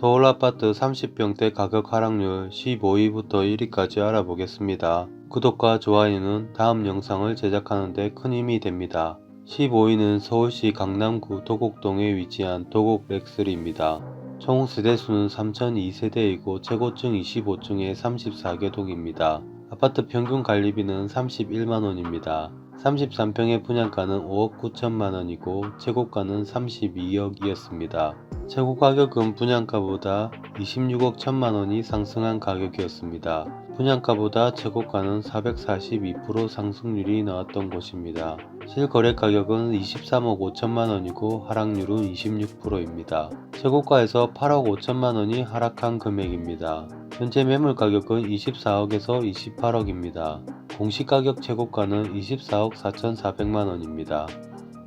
서울 아파트 30평대 가격 하락률 15위부터 1위까지 알아보겠습니다. 구독과 좋아요는 다음 영상을 제작하는 데 큰 힘이 됩니다. 15위는 서울시 강남구 도곡동에 위치한 도곡 렉스리입니다. 총 세대수는 3002세대이고 최고층 25층에 34개 동입니다. 아파트 평균 관리비는 31만원입니다. 33평의 분양가는 5억 9천만 원이고 최고가는 32억이었습니다. 최고 가격은 분양가보다 26억 1천만 원이 상승한 가격이었습니다. 분양가보다 최고가는 442% 상승률이 나왔던 곳입니다. 실거래 가격은 23억 5천만 원이고 하락률은 26%입니다. 최고가에서 8억 5천만 원이 하락한 금액입니다. 현재 매물 가격은 24억에서 28억입니다. 공시가격 최고가는 24억 4,400만 원입니다.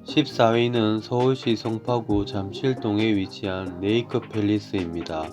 14위는 서울시 송파구 잠실동에 위치한 레이크 팰리스입니다.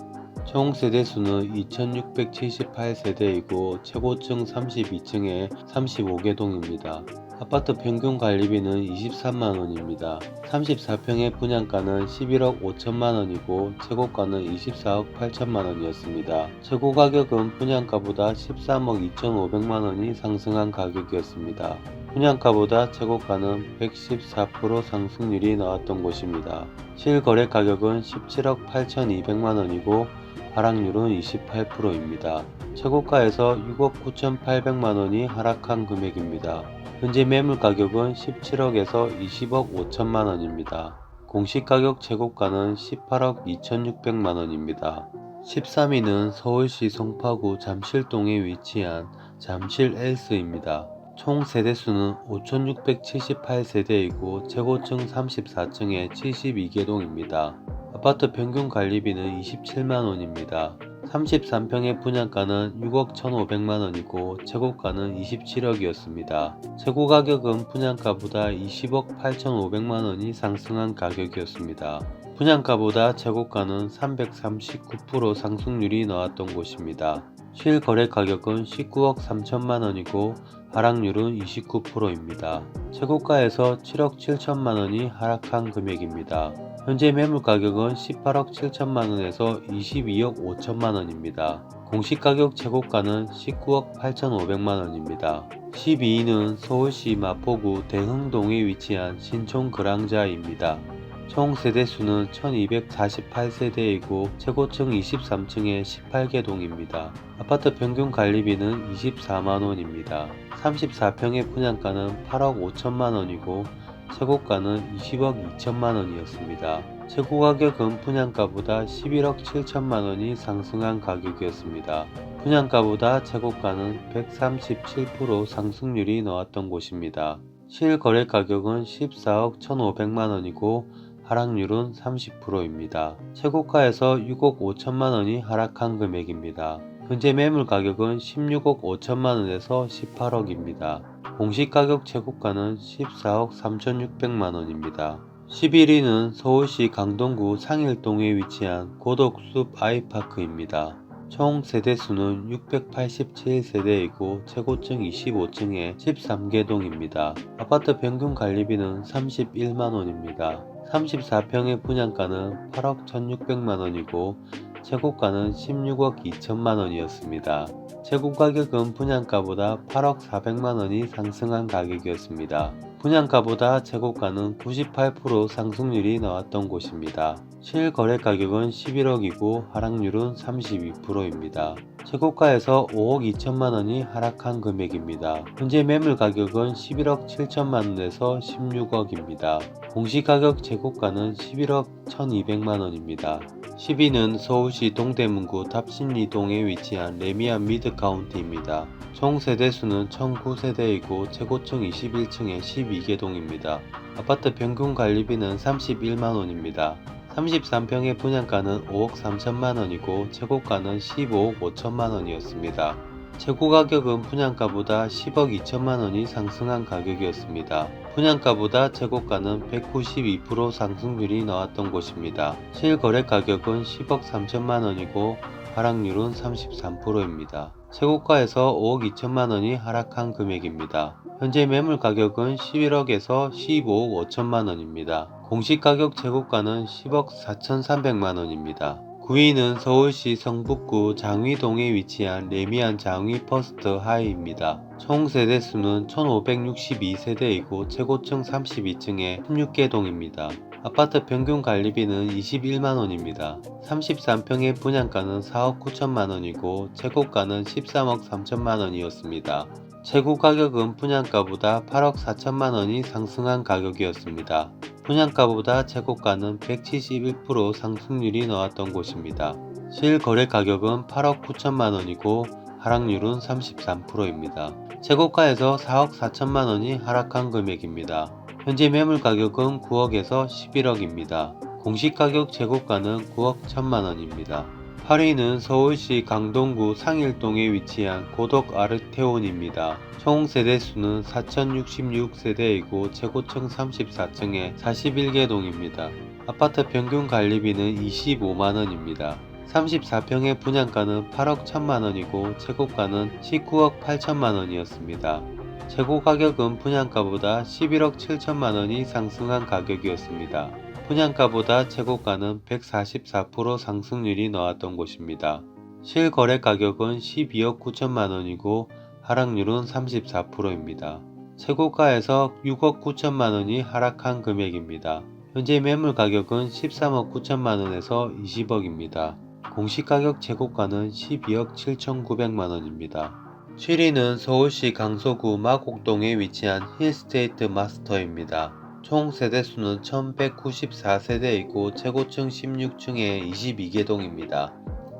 총 세대수는 2678세대이고 최고층 32층에 35개 동입니다. 아파트 평균 관리비는 23만원입니다. 34평의 분양가는 11억 5천만원이고 최고가는 24억 8천만원이었습니다. 최고 가격은 분양가보다 13억 2,500만원이 상승한 가격이었습니다. 분양가보다 최고가는 114% 상승률이 나왔던 곳입니다. 실거래 가격은 17억 8,200만원이고 하락률은 28%입니다. 최고가에서 6억 9,800만원이 하락한 금액입니다. 현재 매물 가격은 17억에서 20억 5천만 원입니다. 공시 가격 최고가는 18억 2,600만 원입니다. 13위는 서울시 송파구 잠실동에 위치한 잠실 엘스입니다. 총 세대수는 5,678세대이고 최고층 34층에 72개 동입니다. 아파트 평균 관리비는 27만원입니다. 33평의 분양가는 6억 1,500만 원이고 최고가는 27억이었습니다. 최고 가격은 분양가보다 20억 8,500만 원이 상승한 가격이었습니다. 분양가보다 최고가는 339% 상승률이 나왔던 곳입니다. 실거래 가격은 19억 3천만 원이고 하락률은 29%입니다. 최고가에서 7억 7천만 원이 하락한 금액입니다. 현재 매물 가격은 18억 7천만원에서 22억 5천만원입니다. 공시 가격 최고가는 19억 8천5백만원입니다. 12위는 서울시 마포구 대흥동에 위치한 신촌 그랑자입니다. 총 세대수는 1248세대이고 최고층 23층에 18개 동입니다. 아파트 평균 관리비는 24만원입니다. 34평의 분양가는 8억 5천만원이고 최고가는 20억 2천만 원이었습니다. 최고 가격은 분양가보다 11억 7천만 원이 상승한 가격이었습니다. 분양가보다 최고가는 137% 상승률이 나왔던 곳입니다. 실거래 가격은 14억 1,500만 원이고 하락률은 30%입니다. 최고가에서 6억 5천만 원이 하락한 금액입니다. 현재 매물 가격은 16억 5천만 원에서 18억입니다. 공시가격 최고가는 14억 3,600만원입니다. 11위는 서울시 강동구 상일동에 위치한 고덕숲 아이파크입니다. 총 세대수는 687세대이고 최고층 25층에 13개 동입니다. 아파트 평균 관리비는 31만원입니다. 34평의 분양가는 8억 1600만원이고 최고가는 16억 2천만 원이었습니다. 최고 가격은 분양가보다 8억 400만원이 상승한 가격이었습니다. 분양가보다 최고가는 98% 상승률이 나왔던 곳입니다. 실거래 가격은 11억이고 하락률은 32%입니다. 최고가에서 5억 2천만 원이 하락한 금액입니다. 현재 매물 가격은 11억 7천만 원에서 16억입니다. 공시 가격 최고가는 11억 1200만 원입니다. 10위는 서울시 동대문구 답신리동에 위치한 레미안 미드카운티입니다. 총 세대수는 1009세대이고 최고층 21층에 12개 동입니다. 아파트 평균 관리비는 31만원입니다. 33평의 분양가는 5억 3천만원이고 최고가는 15억 5천만원이었습니다. 최고 가격은 분양가보다 10억 2천만 원이 상승한 가격이었습니다. 분양가보다 최고가는 192% 상승률이 나왔던 곳입니다. 실거래 가격은 10억 3천만 원이고 하락률은 33%입니다. 최고가에서 5억 2천만 원이 하락한 금액입니다. 현재 매물 가격은 11억에서 15억 5천만 원입니다. 공시 가격 최고가는 10억 4,300만 원입니다. 9위는 서울시 성북구 장위동에 위치한 레미안 장위 퍼스트 하이입니다. 총 세대수는 1562세대이고 최고층 32층에 16개 동입니다. 아파트 평균 관리비는 21만원입니다. 33평의 분양가는 4억 9천만원이고 최고가는 13억 3천만원이었습니다. 최고 가격은 분양가보다 8억 4천만 원이 상승한 가격이었습니다. 분양가보다 최고가는 171% 상승률이 나왔던 곳입니다. 실거래 가격은 8억 9천만 원이고 하락률은 33%입니다. 최고가에서 4억 4천만 원이 하락한 금액입니다. 현재 매물 가격은 9억에서 11억입니다. 공시가격 제고가는 9억 1천만 원입니다. 8위는 서울시 강동구 상일동에 위치한 고덕 아르테온입니다. 총 세대수는 4066세대이고 최고층 34층에 41개 동입니다. 아파트 평균 관리비는 25만원입니다. 34평의 분양가는 8억 1천만원이고 최고가는 19억 8천만원이었습니다. 최고 가격은 분양가보다 11억 7천만원이 상승한 가격이었습니다. 분양가보다 최고가는 144% 상승률이 나왔던 곳입니다. 실거래 가격은 12억 9천만 원이고 하락률은 34%입니다. 최고가에서 6억 9천만 원이 하락한 금액입니다. 현재 매물 가격은 13억 9천만 원에서 20억입니다. 공시 가격 최고가는 12억 7천9백만원입니다. 7위는 서울시 강서구 마곡동에 위치한 힐스테이트 마스터입니다. 총 세대수는 1194세대이고 최고층 16층에 22개 동입니다.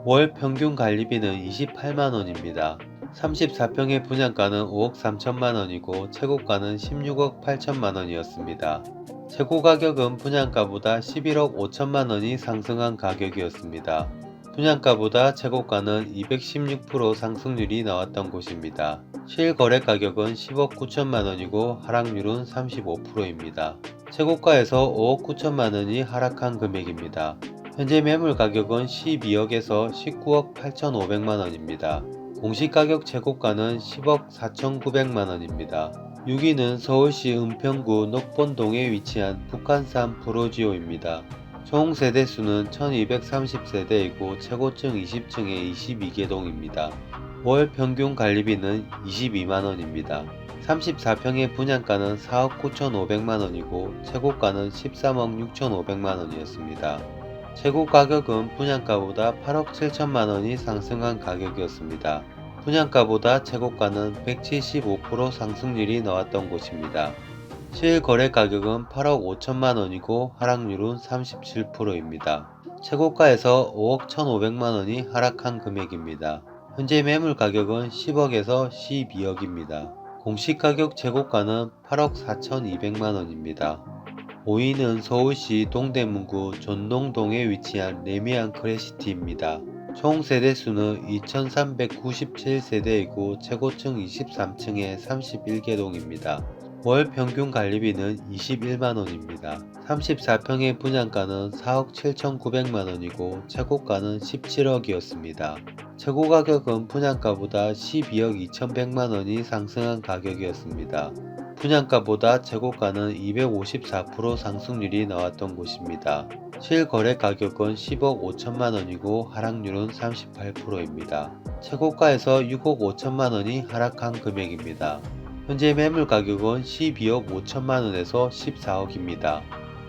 월 평균 관리비는 28만원입니다. 34평의 분양가는 5억 3천만원이고 최고가는 16억 8천만원이었습니다. 최고 가격은 분양가보다 11억 5천만원이 상승한 가격이었습니다. 분양가보다 최고가는 216% 상승률이 나왔던 곳입니다. 실거래 가격은 10억 9천만 원이고 하락률은 35%입니다. 최고가에서 5억 9천만 원이 하락한 금액입니다. 현재 매물 가격은 12억에서 19억 8천5백만원입니다. 공시가격 최고가는 10억 4천9백만원입니다. 6위는 서울시 은평구 녹본동에 위치한 북한산 프로지오입니다. 총 세대수는 1230세대이고 최고층 20층에 22개 동입니다. 월 평균 관리비는 22만원입니다. 34평의 분양가는 4억 9천5백만원이고 최고가는 13억 6천5백만원이었습니다. 최고 가격은 분양가보다 8억 7천만 원이 상승한 가격이었습니다. 분양가보다 최고가는 175% 상승률이 나왔던 곳입니다. 실거래 가격은 8억 5천만 원이고 하락률은 37%입니다. 최고가에서 5억 1,500만 원이 하락한 금액입니다. 현재 매물 가격은 10억에서 12억입니다. 공시 가격 최고가는 8억 4,200만 원입니다. 5위는 서울시 동대문구 전농동에 위치한 레미안 크레시티입니다. 총 세대 수는 2397세대이고 최고층 23층에 31개 동입니다. 월 평균 관리비는 21만원입니다. 34평의 분양가는 4억 7천9백만원이고 최고가는 17억이었습니다. 최고 가격은 분양가보다 12억 2,100만원이 상승한 가격이었습니다. 분양가보다 최고가는 254% 상승률이 나왔던 곳입니다. 실거래 가격은 10억 5천만 원이고 하락률은 38%입니다. 최고가에서 6억 5천만 원이 하락한 금액입니다. 현재 매물 가격은 12억 5천만원에서 14억입니다.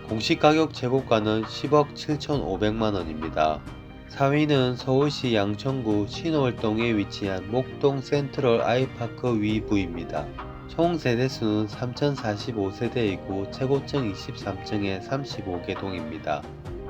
공시 가격 최고가는 10억 7천5백만원입니다. 4위는 서울시 양천구 신월동에 위치한 목동 센트럴 아이파크 위부입니다. 총 세대수는 3045세대이고 최고층 23층에 35개 동입니다.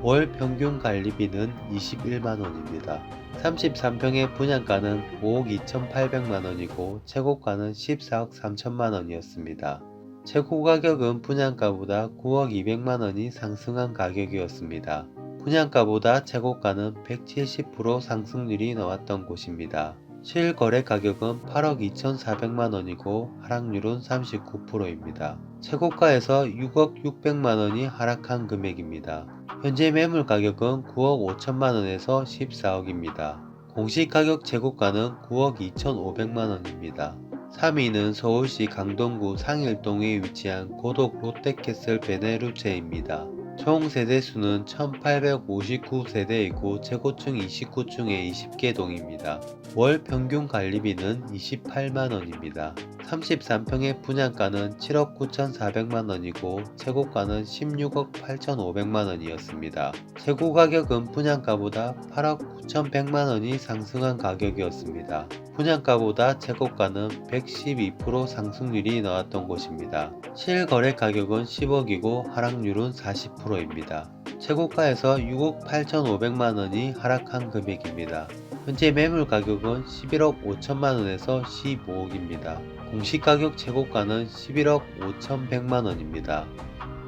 월 평균 관리비는 21만원입니다. 33평의 분양가는 5억 2,800만원이고 최고가는 14억 3천만원이었습니다. 최고 가격은 분양가보다 9억 200만원이 상승한 가격이었습니다. 분양가보다 최고가는 170% 상승률이 나왔던 곳입니다. 실거래 가격은 8억 2,400만원이고 하락률은 39%입니다. 최고가에서 6억 600만원이 하락한 금액입니다. 현재 매물 가격은 9억 5천만원에서 14억입니다. 공시 가격 최고가는 9억 2,500만원입니다. 3위는 서울시 강동구 상일동에 위치한 고독 롯데캐슬 베네루체입니다. 총 세대수는 1859세대이고 최고층 29층에 20개 동입니다. 월 평균 관리비는 28만원입니다. 33평의 분양가는 7억 9,400만원이고 최고가는 16억 8,500만원이었습니다. 최고 가격은 분양가보다 8억 9,100만원이 상승한 가격이었습니다. 분양가보다 최고가는 112% 상승률이 나왔던 곳입니다. 실거래 가격은 10억이고 하락률은 40% 입니다. 최고가에서 6억 8,500만 원이 하락한 금액입니다. 현재 매물 가격은 11억 5천만 원에서 15억입니다. 공시 가격 최고가는 11억 5,100만 원입니다.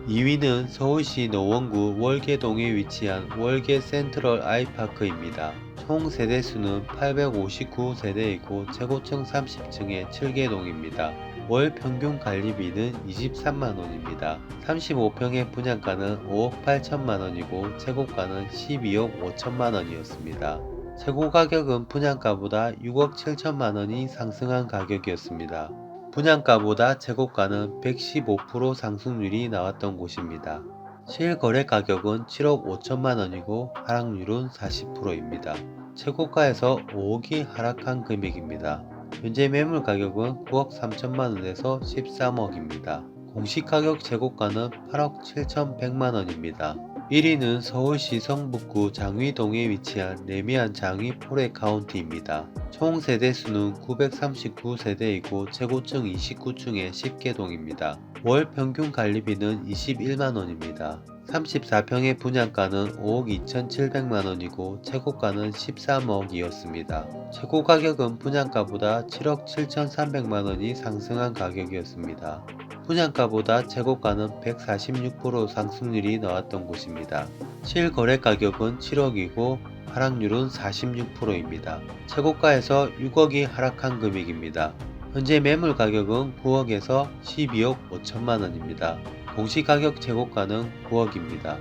2위는 서울시 노원구 월계동에 위치한 월계 센트럴 아이파크입니다. 총 세대수는 859세대이고 최고층 30층에 7개 동입니다. 월 평균 관리비는 23만원입니다. 35평의 분양가는 5억 8천만원이고 최고가는 12억 5천만원이었습니다. 최고 가격은 분양가보다 6억 7천만원이 상승한 가격이었습니다. 분양가보다 최고가는 115% 상승률이 나왔던 곳입니다. 실거래 가격은 7억 5천만 원이고 하락률은 40%입니다. 최고가에서 5억이 하락한 금액입니다. 현재 매물 가격은 9억 3천만원에서 13억입니다. 공시 가격 최고가는 8억 7천100만원입니다. 1위는 서울시 성북구 장위동에 위치한 레미안 장위 포레 카운티입니다. 총 세대수는 939세대이고 최고층 29층에 10개 동입니다. 월 평균 관리비는 21만원입니다. 34평의 분양가는 5억 2,700만원이고 최고가는 13억이었습니다. 최고 가격은 분양가보다 7억 7,300만원이 상승한 가격이었습니다. 분양가보다 최고가는 146% 상승률이 나왔던 곳입니다. 실거래 가격은 7억이고 하락률은 46%입니다. 최고가에서 6억이 하락한 금액입니다. 현재 매물 가격은 9억에서 12억 5천만원입니다. 공시가격 최고가는 9억입니다.